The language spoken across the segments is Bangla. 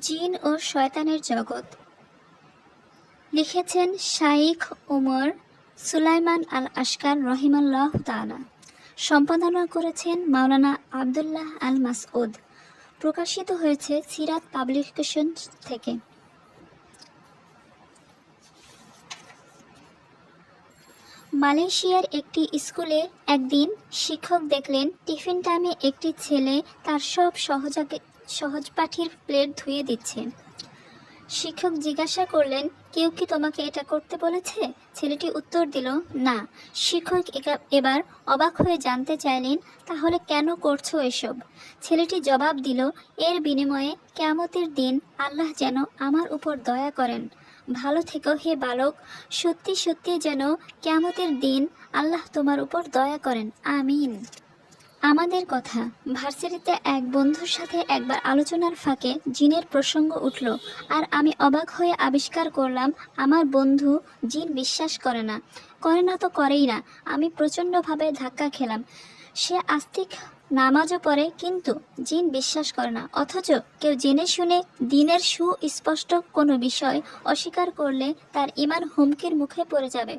জিন ও শয়তানের জগৎ। লিখেছেন শাইখ ওমর সুলাইমান আল আশকার রহিমাল্লাহ তাআলা। সম্পাদনা করেছেন মাওলানা আবদুল্লাহ আল মাসউদ প্রকাশিত হয়েছে সিরাত পাবলিকেশন থেকে। মালয়েশিয়ার একটি স্কুলে একদিন শিক্ষক দেখলেন টিফিন টাইমে একটি ছেলে তার সব সহজাগে সহজপাঠীর প্লেট ধুয়ে দিচ্ছে। শিক্ষক জিজ্ঞাসা করলেন, কেউ কি তোমাকে এটা করতে বলেছে? ছেলেটি উত্তর দিল, না। শিক্ষক এবার অবাক হয়ে জানতে চাইলেন, তাহলে কেন করছ এসব? ছেলেটি জবাব দিল, এর বিনিময়ে কেয়ামতের দিন আল্লাহ যেন আমার উপর দয়া করেন। ভালো থেকো হে বালক। সত্যি সত্যি যেন কেয়ামতের দিন আল্লাহ তোমার উপর দয়া করেন। আমিন। আমাদের কথা। ভার্সিটিতে এক বন্ধুর সাথে একবার আলোচনার ফাঁকে জিনের প্রসঙ্গ উঠল, আর আমি অবাক হয়ে আবিষ্কার করলাম, আমার বন্ধু জিন বিশ্বাস করে না। করে না তো করেই না। আমি প্রচণ্ডভাবে ধাক্কা খেলাম। সে আস্তিক নামাজও পড়ে, কিন্তু জিন বিশ্বাস করে না। অথচ কেউ জেনে শুনে দিনের সুস্পষ্ট কোনো বিষয় অস্বীকার করলে তার ইমান হুমকির মুখে পড়ে যাবে।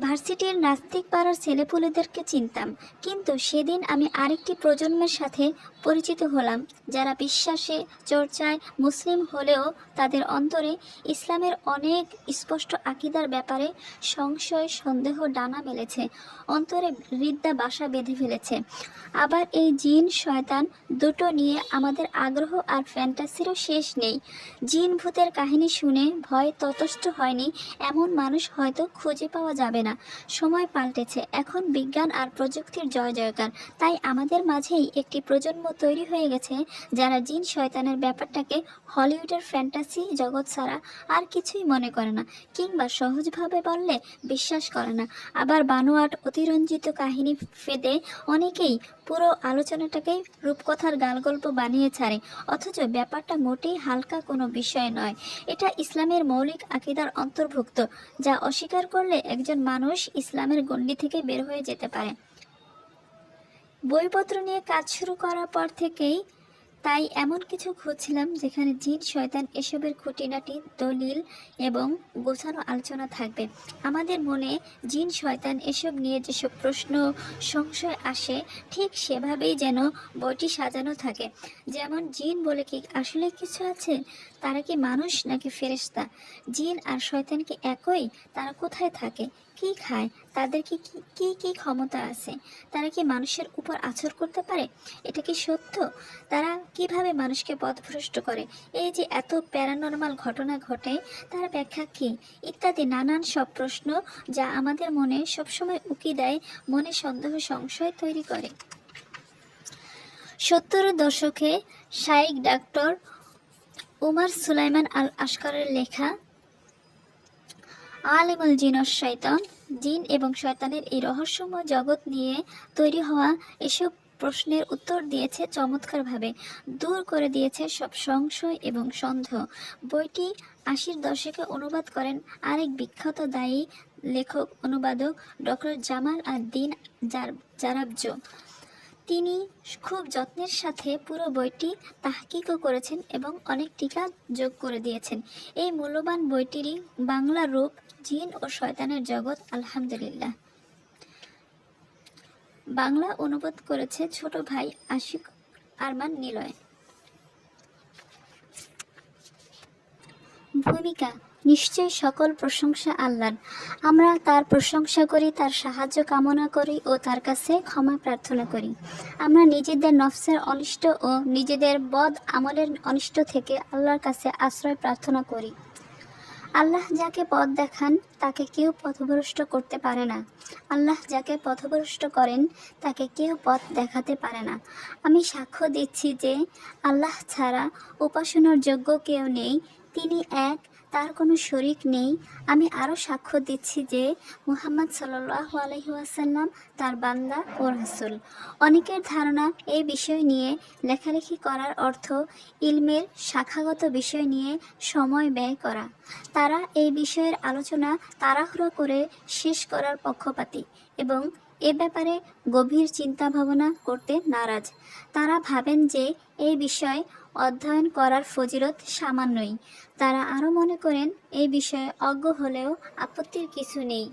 ভার্সিটির নাস্তিক পাড়ার ছেলেপুলেদেরকে চিনতাম। কিন্তু সেদিন আমি আরেকটি প্রজন্মের সাথে পরিচিত হলাম, যারা বিশ্বাসে, চর্চায় মুসলিম হলেও তাদের অন্তরে ইসলামের অনেক স্পষ্ট আকিদার ব্যাপারে সংশয়, সন্দেহ, ডানা মেলেছে, অন্তরে হৃদ্যা বাসা বেঁধে ফেলেছে। আবার এই জিন, শয়তান দুটো নিয়ে আমাদের আগ্রহ আর ফ্যান্টাসিরও শেষ নেই। জিন ভূতের কাহিনী শুনে ভয় ততষ্ট হয়নি, এমন মানুষ হয়তো খুঁজে পাওয়া যাবে না। সময় পাল্টেছে। এখন বিজ্ঞান আর প্রযুক্তির জয় জয়কার। তাই আমাদের মাঝেই একটি প্রজন্ম তৈরি হয়ে গেছে যারা জিন শয়তানের ব্যাপারটাকে হলিউডের ফ্যান্টাসি জগৎ ছাড়া আর কিছুই মনে করে না কিংবা সহজভাবে বললে বিশ্বাস করে না। আবার বানোয়াট অতিরঞ্জিত কাহিনী ফেদে অনেকেই পুরো আলোচনাটাকেই রূপকথার গালগল্প বানিয়ে ছাড়ে। অথচ ব্যাপারটা মোটেই হালকা কোনো বিষয় নয়। এটা ইসলামের মৌলিক আকিদার অন্তর্ভুক্ত, যা অস্বীকার করলে একজন মানুষ ইসলামের গণ্ডি থেকে বের হয়ে যেতে পারে। বইপত্র নিয়ে কাজ শুরু করার পর থেকেই তাই এমন কিছু খুঁজছিলাম যেখানে জিন, শয়তান এসবের খুঁটিনাটি, দলিল এবং গোছানো আলোচনা থাকবে। আমাদের মনে জিন, শয়তান এসব নিয়ে যেসব প্রশ্ন, সংশয় আসে, ঠিক সেভাবেই যেন বইটি সাজানো থাকে। যেমন, জিন বলে কি আসলে কিছু আছে? তারা কি মানুষ নাকি ফেরেশতা? জিন আর শয়তান কি একই? তারা কোথায় থাকে? কি খায়? তাদের কি কি- কি ক্ষমতা আছে? তারা কি মানুষের উপর আচর করতে পারে? এটা কি সত্য? তারা কীভাবে মানুষকে পথভ্রষ্ট করে? এই যে এত প্যারানর্মাল ঘটনা ঘটে, তার ব্যাখ্যা কি? ইত্যাদি নানান সব প্রশ্ন যা আমাদের মনে সবসময় উকি দেয়, মনে সন্দেহ, সংশয় তৈরি করে। সত্তরের দশকে শাইক ডাক্তার উমার সুলাইমান আল আশকারের লেখা, আলিমুল জিন ও শয়তান, জিন এবং শয়তানের এই রহস্যময় জগৎ নিয়ে তৈরি হওয়া এসব প্রশ্নের উত্তর দিয়েছে চমৎকারভাবে। দূর করে দিয়েছে সব সংশয় এবং সন্দেহ। বইটি আশির দশকে অনুবাদ করেন আরেক বিখ্যাত দায়ী লেখক, অনুবাদক ডক্টর জামাল আর দিন জারাবজ তিনি খুব যত্নের সাথে পুরো বইটি তাহকিকও করেছেন এবং অনেক টিকা যোগ করে দিয়েছেন। এই মূল্যবান বইটিরই বাংলা রূপ জিন ও শয়তানের জগৎ, আলহামদুলিল্লাহ। বাংলা অনুবাদ করেছে ছোট ভাই আশিক আরমান নিলয়। ভূমিকা নিশ্চয় সকল প্রশংসা আল্লাহর। আমরা তার প্রশংসা করি, তার সাহায্য কামনা করি ও তার কাছে ক্ষমা প্রার্থনা করি। আমরা নিজেদের নফসের অনিষ্ট ও নিজেদের বদ আমলের অনিষ্ট থেকে আল্লাহর কাছে আশ্রয় প্রার্থনা করি। আল্লাহ যাকে পথ দেখান, তাকে কেউ পথভ্রষ্ট করতে পারে না। আল্লাহ যাকে পথভ্রষ্ট করেন, তাকে কেউ পথ দেখাতে পারে না। আমি সাক্ষ্য দিচ্ছি যে, আল্লাহ ছাড়া উপাসনার যোগ্য কেউ নেই। তিনি এক তার কোনো শরিক নেই। আমি আরও সাক্ষ্য দিচ্ছি যে মুহাম্মদ সাল্লাহ আলহিহাসাল্লাম তার বান্দা ও রাসুল। অনেকের ধারণা এই বিষয় নিয়ে লেখালেখি করার অর্থ ইলমের শাখাগত বিষয় নিয়ে সময় ব্যয় করা। তারা এই বিষয়ের আলোচনা তাড়াহুড়ো করে শেষ করার পক্ষপাতী এবং এ ব্যাপারে গভীর চিন্তা ভাবনা করতে নারাজ। তারা ভাবেন যে এই বিষয় অধ্যয়ন করার ফজিরত সামান্যই। তারা আরও মনে করেন, এই বিষয়ে অজ্ঞ হলেও আপত্তির কিছু নেই।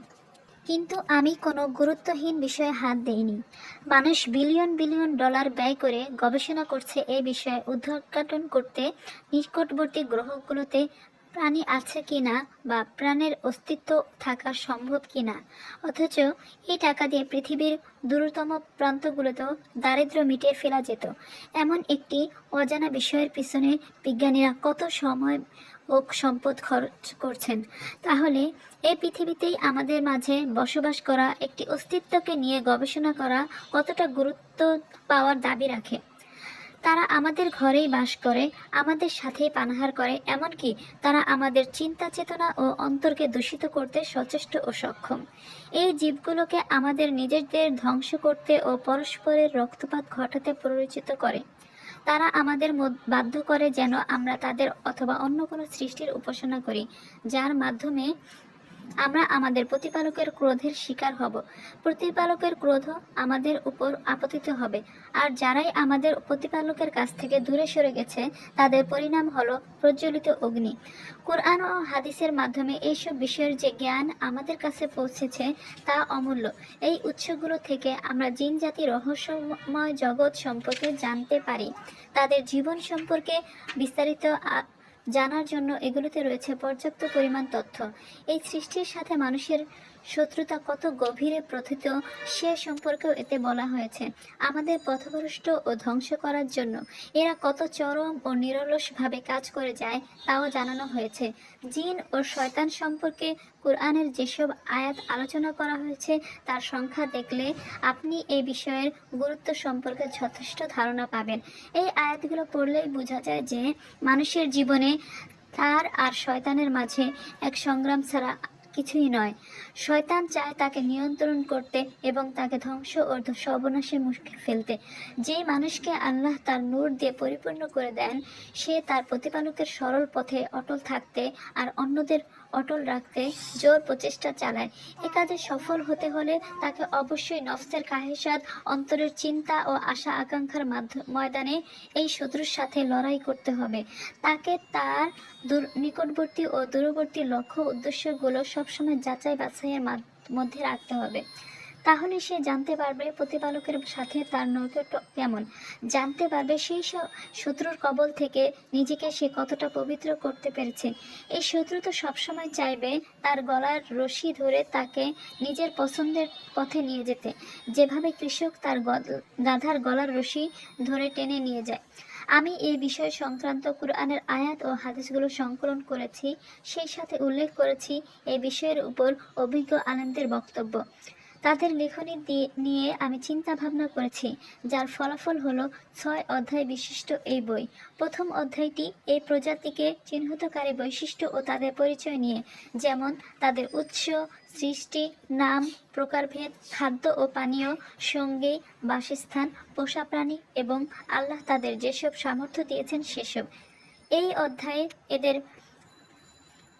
কিন্তু আমি কোনো গুরুত্বহীন বিষয়ে হাত দেইনি। মানুষ বিলিয়ন বিলিয়ন ডলার ব্যয় করে গবেষণা করছে এই বিষয়ে উদ্ঘাটন করতে নিকটবর্তী গ্রহগুলোতে প্রাণী আছে কিনা বা প্রাণের অস্তিত্ব থাকা সম্ভব কিনা? অথচ এই টাকা দিয়ে পৃথিবীর দূরতম প্রান্তগুলোতেও দারিদ্র্য মিটিয়ে ফেলা যেত। এমন একটি অজানা বিষয়ের পিছনে বিজ্ঞানীরা কত সময় ও সম্পদ খরচ করছেন? তাহলে এই পৃথিবীতেই আমাদের মাঝে বসবাস করা একটি অস্তিত্বকে নিয়ে গবেষণা করা কতটা গুরুত্ব পাওয়ার দাবি রাখে? তারা আমাদের ঘরেই বাস করে, আমাদের সাথেই পানাহার করে, এমনকি তারা আমাদের চিন্তা চেতনা ও অন্তরকে দূষিত করতে সচেষ্ট ও সক্ষম। এই জীবগুলোকে আমাদের নিজেদের ধ্বংস করতে ও পরস্পরের রক্তপাত ঘটাতে প্ররোচিত করে। তারা আমাদের মদ- বাধ্য করে যেন আমরা তাদের অথবা অন্য কোনো সৃষ্টির উপাসনা করি, যার মাধ্যমে আমরা আমাদের প্রতিপালকের ক্রোধের শিকার হব। প্রতিপালকের ক্রোধ আমাদের উপর আপতিত হবে। আর যারাই আমাদের প্রতিপালকের কাছ থেকে দূরে সরে গেছে, তাদের পরিণাম হলো প্রজ্বলিত অগ্নি। কোরআন ও হাদিসের মাধ্যমে এইসব বিষয়ের যে জ্ঞান আমাদের কাছে পৌঁছেছে, তা অমূল্য। এই উৎসগুলো থেকে আমরা জিন জাতির রহস্যময় জগৎ সম্পর্কে জানতে পারি। তাদের জীবন সম্পর্কে বিস্তারিত জানার জন্য এগুলোতে রয়েছে পর্যাপ্ত পরিমাণ তথ্য। এই সৃষ্টির সাথে মানুষের শত্রুতা কত গভীরে প্রথিত, সে সম্পর্কেও এতে বলা হয়েছে। আমাদের পথভ্রষ্ট ও ধ্বংস করার জন্য এরা কত চরম ও নিরলসভাবে কাজ করে যায়, তাও জানানো হয়েছে। জিন ও শয়তান সম্পর্কে কোরআনের যেসব আয়াত আলোচনা করা হয়েছে, তার সংখ্যা দেখলে আপনি এই বিষয়ের গুরুত্ব সম্পর্কে যথেষ্ট ধারণা পাবেন। এই আয়াতগুলো পড়লেই বোঝা যায় যে, মানুষের জীবনে তার আর শয়তানের মাঝে এক সংগ্রাম ছাড়া কিছুই নয়। শয়তান চায় তাকে নিয়ন্ত্রণ করতে এবং তাকে ধ্বংস ও সর্বনাশের মুখে ফেলতে। যেই মানুষকে আল্লাহ তার নূর দিয়ে পরিপূর্ণ করে দেন, সে তার প্রতিপালকের সরল পথে অটল থাকতে আর অন্যদের অটল রাখতে জোর প্রচেষ্টা চালায়। এ কাজে সফল হতে হলে তাকে অবশ্যই নফসের কাহেসাদ অন্তরের চিন্তা ও আশা আকাঙ্ক্ষার ময়দানে এই শত্রুর সাথে লড়াই করতে হবে। তাকে তার নিকটবর্তী ও দূরবর্তী লক্ষ্য উদ্দেশ্যগুলো সবসময় যাচাই বাছাইয়ের মাধ- মধ্যে রাখতে হবে। তাহলে সে জানতে পারবে প্রতিপালকের সাথে তার নৈকট্য কেমন। জানতে পারবে সেই শত্রুর কবল থেকে নিজেকে সে কতটা পবিত্র করতে পেরেছে। এই শত্রু তো সবসময় চাইবে তার গলার রশি ধরে তাকে নিজের পছন্দের পথে নিয়ে যেতে। যেভাবে কৃষক তার গাধার গলার রশি ধরে টেনে নিয়ে যায়। আমি এই বিষয় সংক্রান্ত কুরআনের আয়াত ও হাদিসগুলো সংকলন করেছি, সেই সাথে উল্লেখ করেছি এই বিষয়ের উপর অভিজ্ঞ আনন্দের বক্তব্য। তাদের লেখনী নিয়ে আমি চিন্তা ভাবনা করেছি, যার ফলাফল হলো ছয় অধ্যায় বিশিষ্ট এই বই। প্রথম অধ্যায়টি এই প্রজাতিকে চিহ্নিতকারী বৈশিষ্ট্য ও তাদের পরিচয় নিয়ে, যেমন তাদের উৎস, সৃষ্টি, নাম, প্রকারভেদ, খাদ্য ও পানীয়, সঙ্গী, বাসস্থান পোষা প্রাণী এবং আল্লাহ তাদের যেসব সামর্থ্য দিয়েছেন সেসব। এই অধ্যায়ে এদের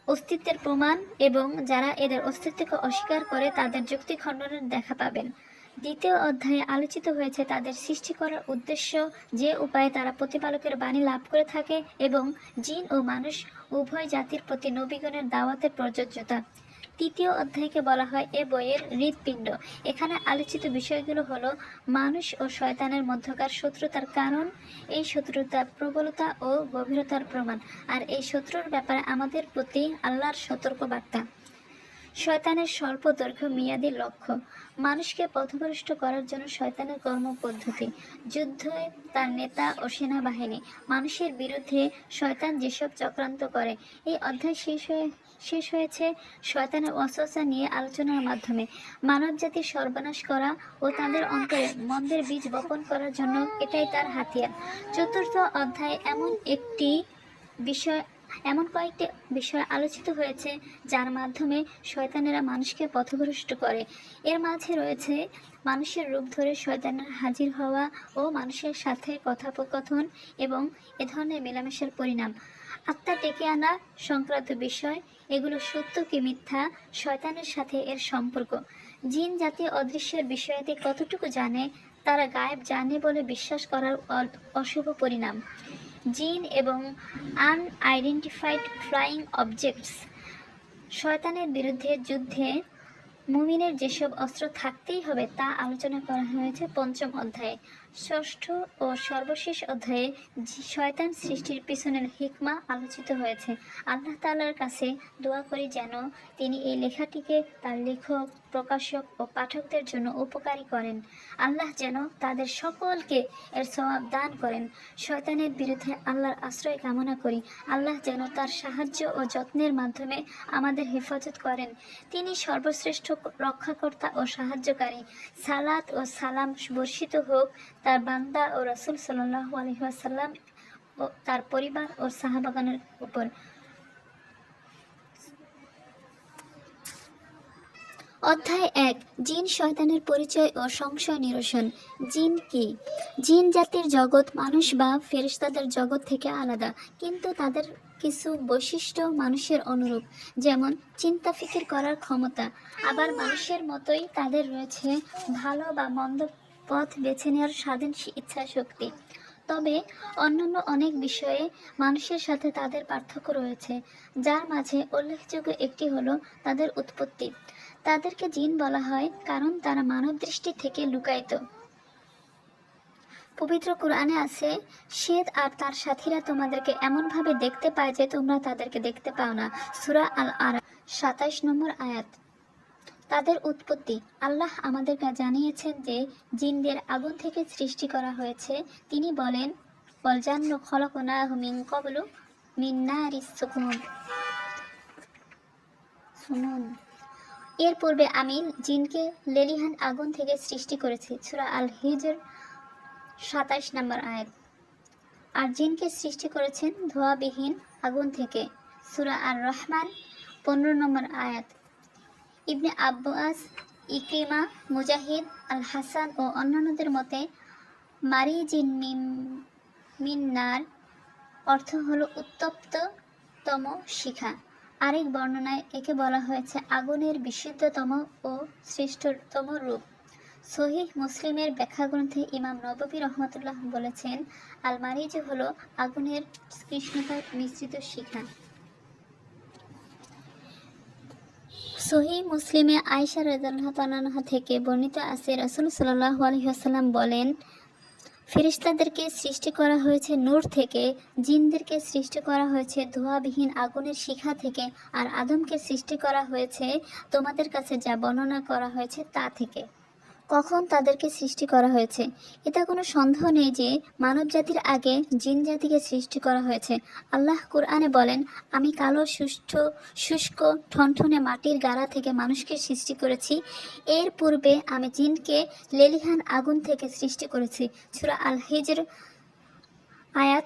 অস্তিত্বের প্রমাণ এবং যারা এদের অস্তিত্বকে অস্বীকার করে তাদের যুক্তি খণ্ডনের দেখা পাবেন। দ্বিতীয় অধ্যায়ে আলোচিত হয়েছে তাদের সৃষ্টি করার উদ্দেশ্য, যে উপায়ে তারা প্রতিপালকের বাণী লাভ করে থাকে এবং জিন ও মানুষ উভয় জাতির প্রতি নবীগণের দাওয়াতের প্রযোজ্যতা। তৃতীয় অধ্যায়কে বলা হয় এ বইয়ের হৃৎপিণ্ড। এখানে আলোচিত বিষয়গুলো হলো, মানুষ ও শয়তানের মধ্যকার শত্রুতার কারণ, এই শত্রুতার প্রবলতা ও গভীরতার প্রমাণ, আর এই শত্রুর ব্যাপারে আমাদের প্রতি আল্লাহর সতর্ক বার্তা শয়তানের স্বল্প দৈর্ঘ্য মেয়াদী লক্ষ্য। মানুষকে পথভ্রষ্ট করার জন্য শয়তানের কর্মপদ্ধতি। যুদ্ধে তার নেতা ও সেনাবাহিনী। মানুষের বিরুদ্ধে শয়তান যেসব চক্রান্ত করে, এই অধ্যায় শেষ হয়ে শেষ হয়েছে শয়তানের অস্বসা নিয়ে আলোচনার মাধ্যমে। মানবজাতির সর্বনাশ করা ও তাদের অন্তরে মন্দের বীজ বপন করার জন্য এটাই তার হাতিয়ার। চতুর্থ অধ্যায় এমন একটি বিষয় এমন কয়েকটি বিষয় আলোচিত হয়েছে যার মাধ্যমে শয়তানেরা মানুষকে পথভ্রষ্ট করে। এর মাঝে রয়েছে মানুষের রূপ ধরে শয়তানের হাজির হওয়া ও মানুষের সাথে কথোপকথন এবং এ ধরনের মেলামেশার পরিণাম। আত্মা ডেকে আনা সংক্রান্ত বিষয়, এগুলো সত্য কি মিথ্যা, শয়তানের সাথে এর সম্পর্ক। জিন জাতি অদৃশ্যের বিষয়াদি কতটুকু জানে, তারা গায়েব জানে বলে বিশ্বাস করার অশুভ পরিণাম। জিন এবং আনআইডেন্টিফাইড ফ্লাইং অবজেক্টস। শয়তানের বিরুদ্ধে যুদ্ধে মুমিনের যেসব অস্ত্র থাকতেই হবে তা আলোচনা করা হয়েছে পঞ্চম অধ্যায়ে। ষষ্ঠ ও সর্বশেষ অধ্যায়ে শয়তান সৃষ্টির পিছনের হিকমা আলোচিত হয়েছে। আল্লাহ তালার কাছে দোয়া করি যেন তিনি এই লেখাটিকে তার লেখক, প্রকাশক ও পাঠকদের জন্য উপকারী করেন। আল্লাহ যেন তাদের সকলকে এর সওয়াব দান করেন। শয়তানের বিরুদ্ধে আল্লাহর আশ্রয় কামনা করি। আল্লাহ যেন তার সাহায্য ও যত্নের মাধ্যমে আমাদের হেফাজত করেন। তিনি সর্বশ্রেষ্ঠ রক্ষাকর্তা ও সাহায্যকারী। সালাত ও সালাম বর্ষিত হোক। তার বান্দা ও রসুল সাল্লাহ আলহিহাসাল্লাম ও তার পরিবার ও সাহাবাগানের উপর। অধ্যায় এক, জিন শয়তানের পরিচয় ও সংশয় নিরসন। জিন কি? জিন জাতির জগৎ, মানুষ বা ফেরেশতাদের জগৎ থেকে আলাদা, কিন্তু তাদের কিছু বৈশিষ্ট্য মানুষের অনুরূপ, যেমন চিন্তা ফিকির করার ক্ষমতা। আবার মানুষের মতোই তাদের রয়েছে ভালো বা মন্দ পথ বেছে নেওয়ার স্বাধীন ইচ্ছা শক্তি তবে অন্যান্য অনেক বিষয়ে মানুষের সাথে তাদের পার্থক্য রয়েছে, যার মাঝে উল্লেখযোগ্য একটি হলো তাদের উৎপত্তি। তাদেরকে জিন বলা হয় কারণ তারা মানব দৃষ্টি থেকে লুকায়িত। পবিত্র কোরআনে আছে, শ্বেত আর তার সাথীরা তোমাদেরকে এমনভাবে দেখতে পায় যে তোমরা তাদেরকে দেখতে পাও না। সুরা আল আর সাতাইশ নম্বর আয়াত। তাদের উৎপত্তি। আল্লাহ আমাদেরকে জানিয়েছেন যে, জিনদের আগুন থেকে সৃষ্টি করা হয়েছে। তিনি বলেন বলজান্ন খলকনা মিন কবলু মিন নারিস সুকুন। শুনুন এর পূর্বে আমি জিনকে লেলিহান আগুন থেকে সৃষ্টি করেছি। সুরা আল হিজর সাতাইশ নম্বর আয়াত। আর জিনকে সৃষ্টি করেছেন ধোয়াবিহীন আগুন থেকে। সুরা আর রহমান পনেরো নম্বর আয়াত। ইবনে আব্বাস, ইক্রিমা, মুজাহিদ আল হাসান ও অন্যান্যদের মতে মারি জিন মিম মিন্নার অর্থ হলো উত্তপ্ততম শিখা। আরেক বর্ণনায় একে বলা হয়েছে আগুনের বিশুদ্ধতম ও শ্রেষ্ঠতম রূপ। সহিহ মুসলিমের ব্যাখ্যা গ্রন্থে ইমাম নববী রহমতুল্লাহ বলেছেন, আলমারিজ হলো আগুনের কৃষ্ণতার মিশ্রিত শিখা। সহি মুসলিমে আয়সা রাজাল্লাহ থেকে বর্ণিত আছে, রসুল সাল্লাহ আলহিহাসাল্লাম বলেন ফেরিস্তাদেরকে সৃষ্টি করা হয়েছে নূর থেকে, জিনদেরকে সৃষ্টি করা হয়েছে ধোয়াবিহীন আগুনের শিখা থেকে, আর আদমকে সৃষ্টি করা হয়েছে তোমাদের কাছে যা বর্ণনা করা হয়েছে তা থেকে। কখন তাদেরকে সৃষ্টি করা হয়েছে? এটা কোনো সন্দেহ নেই যে মানব জাতির আগে জিন জাতিকে সৃষ্টি করা হয়েছে। আল্লাহ কুরআনে বলেন, আমি কালো, সুষ্ঠ, শুষ্ক, ঠনঠনে মাটির গাড়া থেকে মানুষকে সৃষ্টি করেছি। এর পূর্বে আমি জিনকে লেলিহান আগুন থেকে সৃষ্টি করেছি। সুরা আল হিজর আয়াত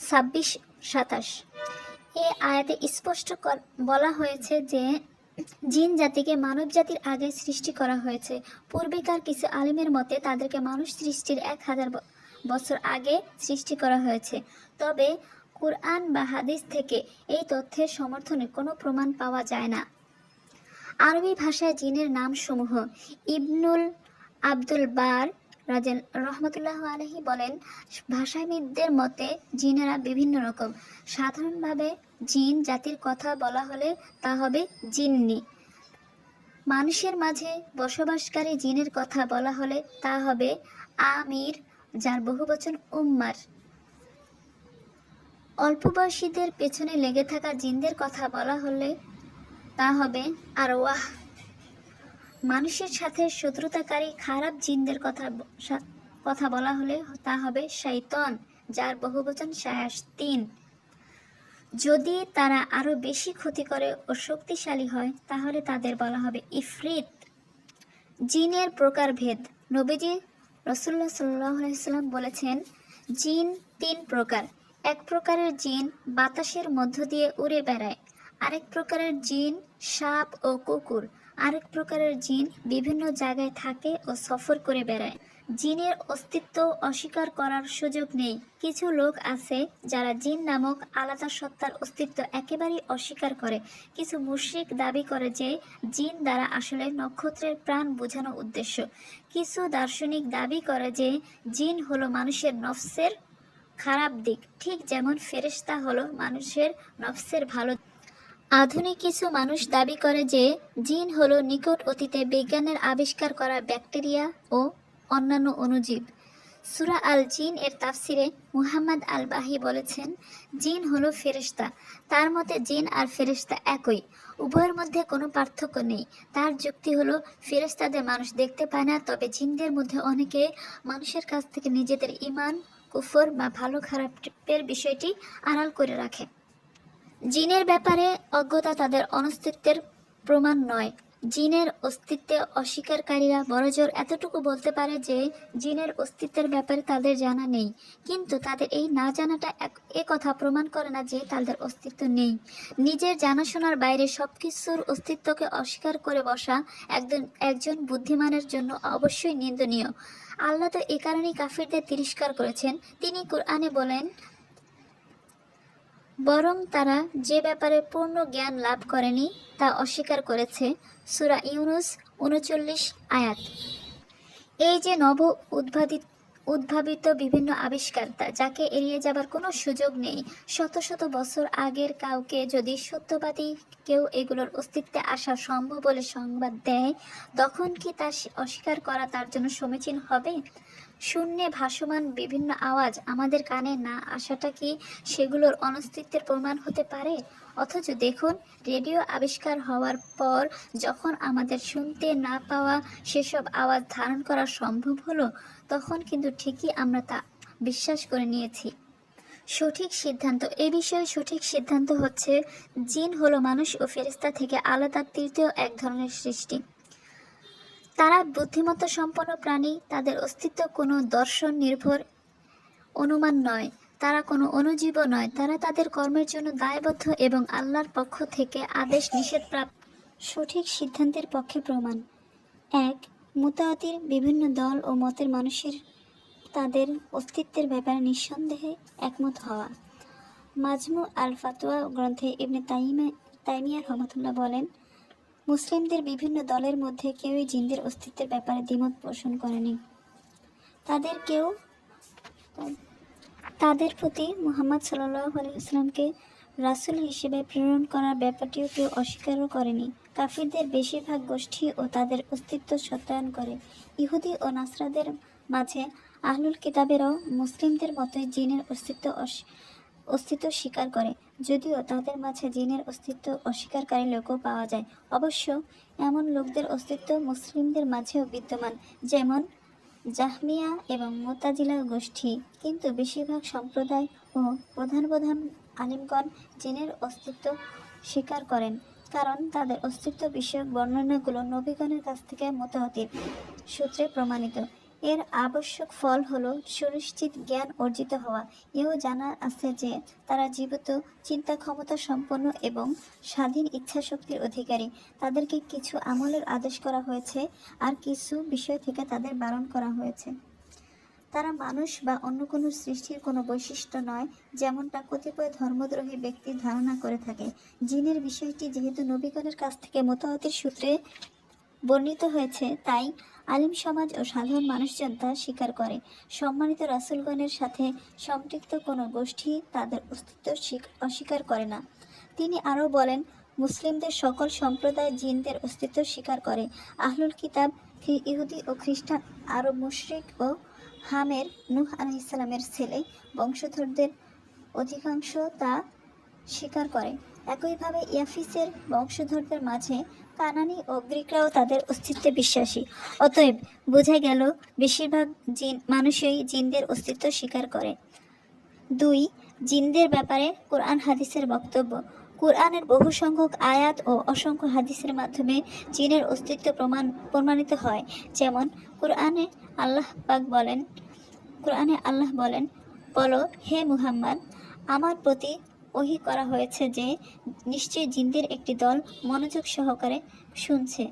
ছাব্বিশ সাতাশ। এ আয়াতে স্পষ্ট বলা হয়েছে যে জিন জাতিকে মানব জাতির আগে সৃষ্টি করা হয়েছে। পূর্বেকার কিছু আলিমের মতে তাদেরকে মানুষ সৃষ্টির এক হাজার বছর আগে সৃষ্টি করা হয়েছে। তবে কুরআন বা হাদিস থেকে এই তথ্যের সমর্থনে কোনো প্রমাণ পাওয়া যায় না। আরবি ভাষায় জিনের নামসমূহ ইবনুল আব্দুল বার রাজেন রহমতুল্লাহ আলহি বলেন, ভাষাবিদদের মতে জিনেরা বিভিন্ন রকম। সাধারণভাবে জিন জাতির কথা বলা হলে তা হবে জিন্নি। মানুষের মাঝে বসবাসকারী জিনের কথা বলা হলে তা হবে আমির, যার বহুবচন উম্মার। অল্প বয়সীদের পেছনে লেগে থাকা জিনদের কথা বলা হলে তা হবে আর ওয়াহ মানুষের সাথে শত্রুতাকারী খারাপ জিনদের কথা কথা বলা হলে তা হবে শৈতন যার বহুবচন তিন। যদি তারা আরও বেশি ক্ষতি করে ও শক্তিশালী হয়, তাহলে তাদের বলা হবে ইফরিত। জিনের প্রকারভেদ। নবীজি রসুল্লাহ সাল্লাম বলেছেন, জিন তিন প্রকার। এক প্রকারের জিন বাতাসের মধ্য দিয়ে উড়ে বেড়ায়, আরেক প্রকারের জিন সাপ ও কুকুর। আরেক প্রকারের জিন বিভিন্ন জায়গায় থাকে ও সফর করে বেড়ায়। জিনের অস্তিত্ব অস্বীকার করার সুযোগ নেই। কিছু লোক আছে যারা জিন নামক আলাদা সত্তার অস্তিত্ব একেবারেই অস্বীকার করে। কিছু মুশ্রিক দাবি করে যে জিন দ্বারা আসলে নক্ষত্রের প্রাণ বোঝানো উদ্দেশ্য। কিছু দার্শনিক দাবি করে যে জিন হলো মানুষের নফসের খারাপ দিক। ঠিক যেমন ফেরেশতা হলো মানুষের নফসের ভালো আধুনিক কিছু মানুষ দাবি করে যে জিন হল নিকট অতীতে বিজ্ঞানের আবিষ্কার করা ব্যাকটেরিয়া ও অন্যান্য অণুজীব। সুরা আল জিন এর তাফসিরে মুহাম্মদ আল বাহি বলেছেন, জিন হলো ফেরেশতা। তার মতে জিন আর ফেরেশতা একই। উভয়ের মধ্যে কোনো পার্থক্য নেই। তার যুক্তি হলো, ফেরেশতাদের মানুষ দেখতে পায় না, তবে জিনদের মধ্যে অনেকে মানুষের কাছ থেকে নিজেদের ইমান কুফর বা ভালো খারাপের বিষয়টি আড়াল করে রাখে। জিনের ব্যাপারে অজ্ঞতা তাদের অনস্তিত্বের প্রমাণ নয়। জিনের অস্তিত্বে অস্বীকারীরা বড়জোর এতটুকু বলতে পারে যে, জিনের অস্তিত্বের ব্যাপারে তাদের জানা নেই। কিন্তু তাদের এই না জানাটা এ কথা প্রমাণ করে না যে তাদের অস্তিত্ব নেই। নিজের জানাশোনার বাইরে সবকিছুর অস্তিত্বকে অস্বীকার করে বসা একজন একজন বুদ্ধিমানের জন্য অবশ্যই নিন্দনীয়। আল্লাহ তো এ কারণেই কাফিরদের তিরস্কার করেছেন। তিনি কোরআনে বলেন বরং তারা যে ব্যাপারে পূর্ণ জ্ঞান লাভ করেনি তা অস্বীকার করেছে সুরা ইউনুস উনচল্লিশ আয়াত। এই যে নব উদ্ভাদিত, উদ্ভাবিত বিভিন্ন আবিষ্কার তা যাকে এড়িয়ে যাবার কোনো সুযোগ নেই, শত শত বছর আগের কাউকে যদি সত্যবাদী কেউ এগুলোর অস্তিত্বে আসা সম্ভব বলে সংবাদ দেয়, তখন কি তা অস্বীকার করা তার জন্য সমীচীন হবে? শূন্যে ভাসমান বিভিন্ন আওয়াজ আমাদের কানে না আসাটা কি সেগুলোর অনস্তিত্বের প্রমাণ হতে পারে? অথচ দেখুন, রেডিও আবিষ্কার হওয়ার পর যখন আমাদের শুনতে না পাওয়া সেসব আওয়াজ ধারণ করা সম্ভব হলো, তখন কিন্তু ঠিকই আমরা তা বিশ্বাস করে নিয়েছি। সঠিক সিদ্ধান্ত, এ বিষয়ে সঠিক সিদ্ধান্ত হচ্ছে, জিন হলো মানুষ ও ফেরেস্তা থেকে আলাদা, তৃতীয় এক ধরনের সৃষ্টি। তারা বুদ্ধিমত্তা সম্পন্ন প্রাণী, তাদের অস্তিত্ব কোনো দর্শন নির্ভর অনুমান নয়। তারা কোনো অনুজীব নয়। তারা তাদের কর্মের জন্য দায়বদ্ধ এবং আল্লাহর পক্ষ থেকে আদেশ নিষেধ প্রাপ্ত। সঠিক সিদ্ধান্তের পক্ষে প্রমাণ। এক, মুতায়াতির বিভিন্ন দল ও মতের মানুষের তাদের অস্তিত্বের ব্যাপারে নিঃসন্দেহে একমত হওয়া। মাজমু আল ফাতোয়া গ্রন্থে ইবনে তাইমে তাইমিয়া রহমতুল্লাহ বলেন মুসলিমদের বিভিন্ন দলের মধ্যে কেউই জিনদের অস্তিত্বের ব্যাপারে দ্বিমত পোষণ করেনি। তাদের কেউ, তাদের প্রতি মুহাম্মদ আলাইসলামকে রাসূল হিসেবে প্রেরণ করার ব্যাপারটিও কেউ অস্বীকারও করেনি। কাফিরদের বেশিরভাগ গোষ্ঠী ও তাদের অস্তিত্ব সত্যায়ন করে। ইহুদি ও নাসরাদের মাঝে আহলুল কিতাবেরাও মুসলিমদের মতোই জিনের অস্তিত্ব অস- অস্তিত্ব স্বীকার করে। যদিও তাদের মাঝে জিনের অস্তিত্ব অস্বীকারী লোকও পাওয়া যায়। অবশ্য এমন লোকদের অস্তিত্ব মুসলিমদের মাঝেও বিদ্যমান, যেমন জাহমিয়া এবং মোতাজিলা গোষ্ঠী। কিন্তু বেশিরভাগ সম্প্রদায় ও প্রধান প্রধান আলিমগণ জিনের অস্তিত্ব স্বীকার করেন, কারণ তাদের অস্তিত্ব বিষয়ক বর্ণনাগুলো নবীগণের কাছ থেকে মোতাহতির সূত্রে প্রমাণিত। এর আবশ্যক ফল হলো সুনিশ্চিত জ্ঞান অর্জিত হওয়া। এও জানা আছে যে তারা জীবিত, চিন্তা ক্ষমতা সম্পন্ন এবং স্বাধীন ইচ্ছাশক্তির অধিকারী। তাদেরকে কিছু আমলের আদেশ করা হয়েছে আর কিছু বিষয় থেকে তাদের বারণ করা হয়েছে। তারা মানুষ বা অন্য কোনো সৃষ্টির কোনো বৈশিষ্ট্য নয়, যেমনটা কতিপয় ধর্মদ্রোহী ব্যক্তি ধারণা করে থাকে। জিনের বিষয়টি যেহেতু নবীগণের কাছ থেকে মোতাহতির সূত্রে বর্ণিত হয়েছে, তাই আলিম সমাজ ও সাধারণ মানুষজন তা স্বীকার করে। সম্মানিত রাসুলগণের সাথে সম্পৃক্ত কোনো গোষ্ঠী তাদের অস্তিত্ব স্বীক- অস্বীকার করে না। তিনি আরও বলেন, মুসলিমদের সকল সম্প্রদায় জিনদের অস্তিত্ব স্বীকার করে। আহলুল কিতাব ইহুদি ও খ্রিস্টান আরব মুশরিক ও হামের, নূহ আলাইসালামের ছেলে, বংশধরদের অধিকাংশ তা স্বীকার করে। একইভাবে ইয়াফিসের বংশধরদের মাঝে কানানি ও গ্রিকরাও তাদের অস্তিত্বে বিশ্বাসী। অতএব বোঝা গেল, বেশিরভাগ জিন, মানুষই জিনদের অস্তিত্ব স্বীকার করে। দুই, জিনদের ব্যাপারে কোরআন হাদিসের বক্তব্য। কোরআনের বহু সংখ্যক আয়াত ও অসংখ্য হাদিসের মাধ্যমে জিনের অস্তিত্ব প্রমাণ, প্রমাণিত হয়। যেমন, কোরআনে আল্লাহ পাক বলেন, কোরআনে আল্লাহ বলেন, বলো, হে মুহাম্মদ, আমার প্রতি ওহি করা হয়েছে যে নিশ্চয়ই জিনদের একটি দল মনোযোগ সহকারে শুনছে।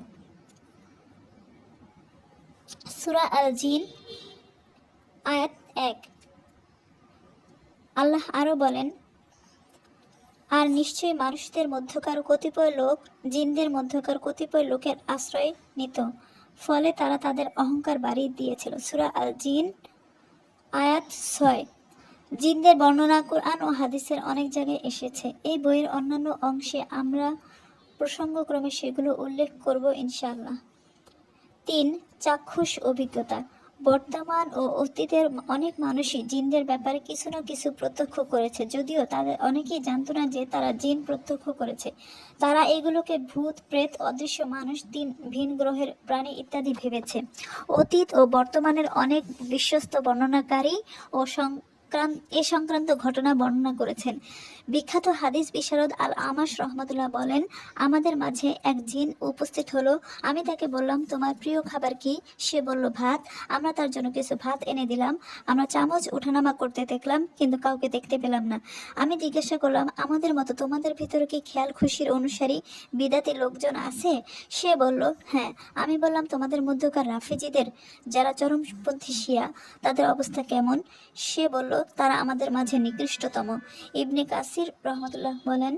সুরা আল জিন আয়াত এক। আল্লাহ আরও বলেন, আর নিশ্চয়ই মানুষদের মধ্যকার কতিপয় লোক জিনদের মধ্যকার কতিপয় লোকের আশ্রয় নিত, ফলে তারা তাদের অহংকার বাড়িয়ে দিয়েছিল। সুরা আল জিন আয়াত ছয়। জিনদের বর্ণনা কোরআন ও হাদিসের অনেক জায়গায় এসেছে। এই বইয়ের অন্যান্য অংশে আমরা প্রসঙ্গক্রমে সেগুলো উল্লেখ করব ইনশাআল্লাহ। তিন, চাক্ষুষ অভিজ্ঞতা। বর্তমান ও অতীতের অনেক মানুষই জিনদের ব্যাপারে কিছু না কিছু প্রত্যক্ষ করেছে, যদিও তাদের অনেকেই জানতো না যে তারা জিন প্রত্যক্ষ করেছে। তারা এগুলোকে ভূত, প্রেত, অদৃশ্য মানুষ, তিন, ভিন গ্রহের প্রাণী ইত্যাদি ভেবেছে। অতীত ও বর্তমানের অনেক বিশ্বস্ত বর্ণনাকারী ও এ সংক্রান্ত ঘটনা বর্ণনা করেছেন। বিখ্যাত হাদিস বিশারদ আল আমাস রহমতুল্লাহ বলেন, আমাদের মাঝে এক জিন উপস্থিত হলো। আমি তাকে বললাম, তোমার প্রিয় খাবার কি? সে বলল, ভাত। আমরা তার জন্য কিছু ভাত এনে দিলাম। আমরা চামচ ওঠানামা করতে দেখলাম, কিন্তু কাউকে দেখতে পেলাম না। আমি জিজ্ঞাসা করলাম, আমাদের মতো তোমাদের ভিতরে কি খেয়াল খুশির অনুসারী বিদাতি লোকজন আছে? সে বলল হ্যাঁ। আমি বললাম, তোমাদের মধ্যকার রাফিজিদের, যারা চরমপন্থী শিয়া, তাদের অবস্থা কেমন? সে বলল তারা আমাদের মাঝে নিকৃষ্টতম। ইবনে কাসির রহমতুল্লাহ বলেন,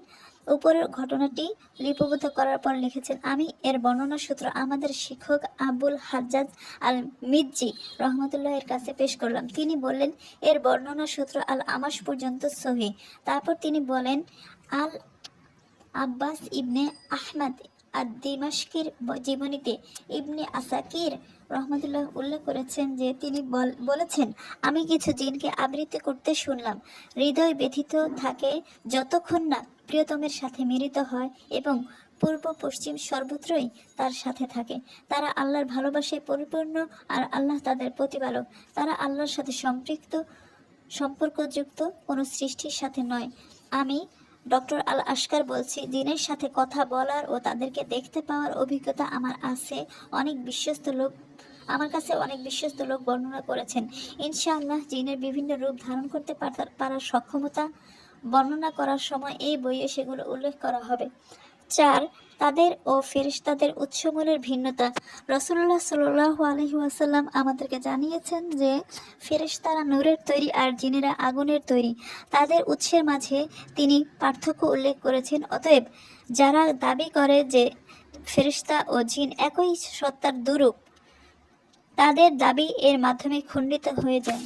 উপরের ঘটনাটি লিপিবদ্ধ করার পর লিখেছেন, আমি এর বর্ণনা সূত্র আমাদের শিক্ষক আবুল হাজ্জাজ আল মিজ্জি রহমতুল্লাহ এর কাছে পেশ করলাম। তিনি বললেন, এর বর্ণনা সূত্র আল আমাস পর্যন্ত সহি। তারপর তিনি বলেন আল আব্বাস ইবনে আহমদ আর দিমাশকির জীবনীতে ইবনে আসাকির রহমতুল্লাহ উল্লেখ করেছেন যে তিনি বল- বলেছেন, আমি কিছু জিনকে আবৃত্তি করতে শুনলাম। হৃদয় ব্যথিত থাকে যতক্ষণ না প্রিয়তমের সাথে মিলিত হয় এবং পূর্ব পশ্চিম সর্বত্রই তার সাথে থাকে। তারা আল্লাহর ভালোবাসায় পরিপূর্ণ আর আল্লাহ তাদের প্রতিপালক। তারা আল্লাহর সাথে সম্পৃক্ত, সম্পর্কযুক্ত কোনো সৃষ্টির সাথে নয়। আমি ডক্টর আল আশকার বলছি জিনের সাথে কথা বলার ও তাদেরকে দেখতে পাওয়ার অভিজ্ঞতা আমার আছে। অনেক বিশ্বস্ত লোক, আমার কাছে অনেক বিশ্বস্ত লোক বর্ণনা করেছেন। ইনশাআল্লাহ, জিনের বিভিন্ন রূপ ধারণ করতে পারার সক্ষমতা বর্ণনা করার সময় এই বইয়ে সেগুলো উল্লেখ করা হবে। চার তাদের ও ফেরেশতাদের উৎসমূলের ভিন্নতা রসুল্লাহ সাল্লাহ আলহি ওয়াসাল্লাম আমাদেরকে জানিয়েছেন যে, ফেরেশতারা নূরের তৈরি আর জিনেরা আগুনের তৈরি। তাদের উৎসের মাঝে তিনি পার্থক্য উল্লেখ করেছেন। অতএব যারা দাবি করে যে ফেরেশতা ও জিন একই সত্তার দুরূপ, তাদের দাবি এর মাধ্যমে খণ্ডিত হয়ে যায়।